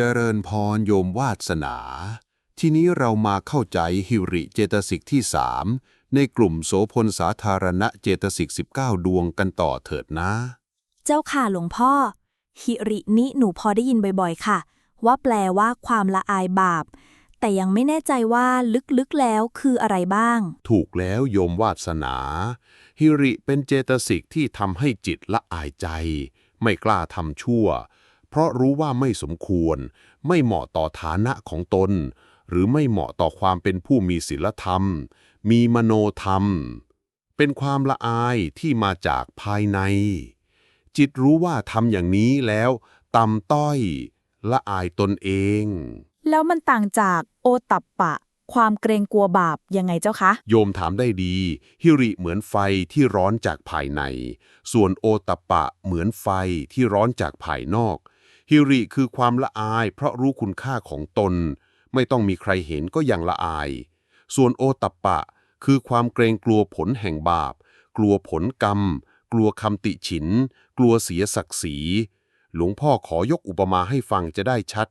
เจริญพรโยมวาสนา ทีนี้เรามาเข้าใจฮิริเจตสิกที่สามในกลุ่มโสพลสาธารณะเจตสิก 19 ดวงกันต่อเถิดนะ เจ้าค่ะหลวงพ่อ หิรินิหนูพอได้ยินบ่อยๆ ค่ะ ว่าแปลว่าความละอายบาป แต่ยังไม่แน่ใจว่าลึกๆแล้วคืออะไรบ้าง ถูกแล้วโยมวาสนาฮิริเป็นเจตสิกที่ทำให้จิตละอายใจ ไม่กล้าทำชั่ว เพราะรู้ว่าไม่สมควร ไม่เหมาะต่อฐานะของตน หรือไม่เหมาะต่อความเป็นผู้มีศีลธรรม มีมโนธรรม เป็นความละอายที่มาจากภายใน จิตรู้ว่าทำอย่างนี้แล้วต่ำต้อยละอายตนเอง แล้วมันต่างจากโอตัปปะ ความเกรงกลัวบาปยังไงเจ้าคะ โยมถามได้ดี ฮิริเหมือนไฟที่ร้อนจากภายใน ส่วนโอตปปะเหมือนไฟที่ร้อนจากภายนอก ฮิริคือความละอายเพราะรู้คุณค่าของตน ไม่ต้องมีใครเห็นก็ยังละอาย ส่วนโอตปปะ คือความเกรงกลัวผลแห่งบาป กลัวผลกรรม กลัวคำติฉิน กลัวเสียศักดิ์ศรี หลวงพ่อขอยกอุปมาให้ฟังจะได้ชัด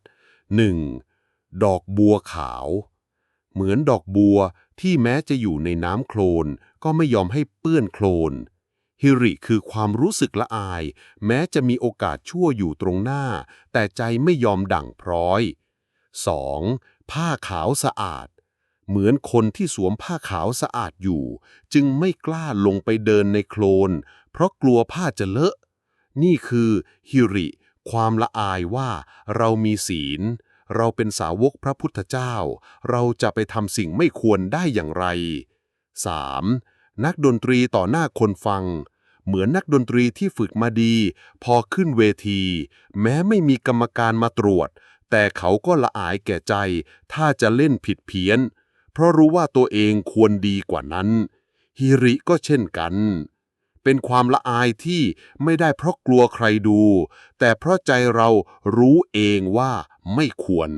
1. ดอกบัวขาว เหมือนดอกบัวที่แม้จะอยู่ในน้ำโคลนก็ไม่ยอมให้เปื้อนโคลน ฮิริคือความรู้สึกละอาย แม้จะมีโอกาสชั่วอยู่ตรงหน้า แต่ใจไม่ยอมดั่งพร้อย 2. ผ้าขาวสะอาด เหมือนคนที่สวมผ้าขาวสะอาดอยู่ จึงไม่กล้าลงไปเดินในโคลน เพราะกลัวผ้าจะเลอะ นี่คือฮิริ ความละอายว่าเรามีศีล เราเป็นสาวกพระพุทธเจ้า เราจะไปทำสิ่งไม่ควรได้อย่างไร 3. นักดนตรีต่อหน้าคนฟัง เหมือนนักดนตรีที่ฝึกมาดี พอขึ้นเวที แม้ไม่มีกรรมการมาตรวจ แต่เขาก็ละอายแก่ใจ ถ้าจะเล่นผิดเพี้ยน เพราะรู้ว่าตัวเองควรดีกว่านั้นฮิริก็เช่นกัน เป็นความละอายที่ไม่ได้เพราะกลัวใครดู แต่เพราะใจเรารู้เองว่าไม่ควร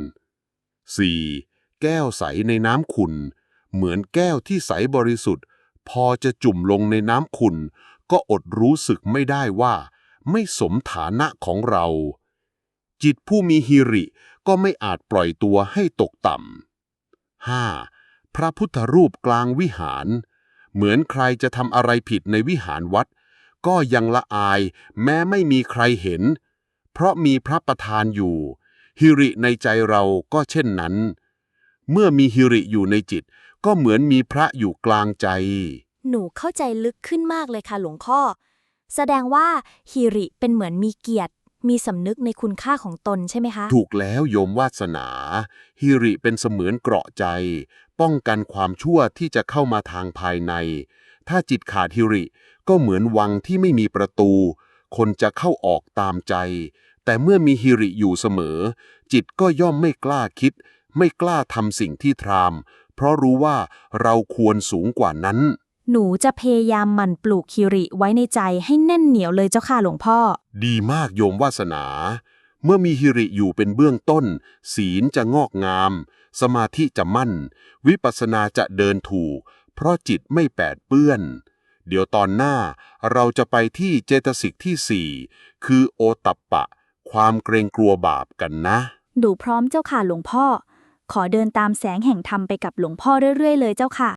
4. แก้วใสในน้ำขุ่นเหมือนแก้วที่ใสบริสุทธิ์ พอจะจุ่มลงในน้ำขุ่นก็อดรู้สึกไม่ได้ว่า ไม่สมฐานะของเรา จิตผู้มีฮิริก็ไม่อาจปล่อยตัวให้ตกต่ำ 5. พระพุทธรูปกลางวิหาร เหมือนใครจะทำอะไรผิดในวิหารวัด ก็ยังละอายแม้ไม่มีใครเห็น เพราะมีพระประธานอยู่ ฮิริในใจเราก็เช่นนั้น เมื่อมีฮิริอยู่ในจิต ก็เหมือนมีพระอยู่กลางใจ หนูเข้าใจลึกขึ้นมากเลยค่ะหลวงพ่อ แสดงว่าฮิริเป็นเหมือนมีเกียรติ มีสำนึกในคุณค่าของตนใช่ไหมคะ ถูกแล้วโยมวาสนาฮิริเป็นเสมือนเกราะใจ ป้องกันความชั่วที่จะเข้ามาทางภายใน ถ้าจิตขาดฮิริก็เหมือนวังที่ไม่มีประตู คนจะเข้าออกตามใจ แต่เมื่อมีฮิริอยู่เสมอ จิตก็ย่อมไม่กล้าคิด ไม่กล้าทำสิ่งที่ทราม เพราะรู้ว่าเราควรสูงกว่านั้น หนูจะพยายามหมั่นปลูกฮิริไว้ในใจให้แน่นเหนียวเลยเจ้าค่ะหลวงพ่อ ดีมากโยมวาสนา เมื่อมีฮิริอยู่เป็นเบื้องต้น ศีลจะงอกงาม สมาธิจะมั่น วิปัสสนาจะเดินถูก เพราะจิตไม่แปดเปื้อน เดี๋ยวตอนหน้าเราจะไปที่เจตสิกที่สี่คือโอตัปปะ ความเกรงกลัวบาปกันนะ หนูพร้อมเจ้าค่ะหลวงพ่อ ขอเดินตามแสงแห่งธรรมไปกับหลวงพ่อเรื่อยๆเลยเจ้าค่ะ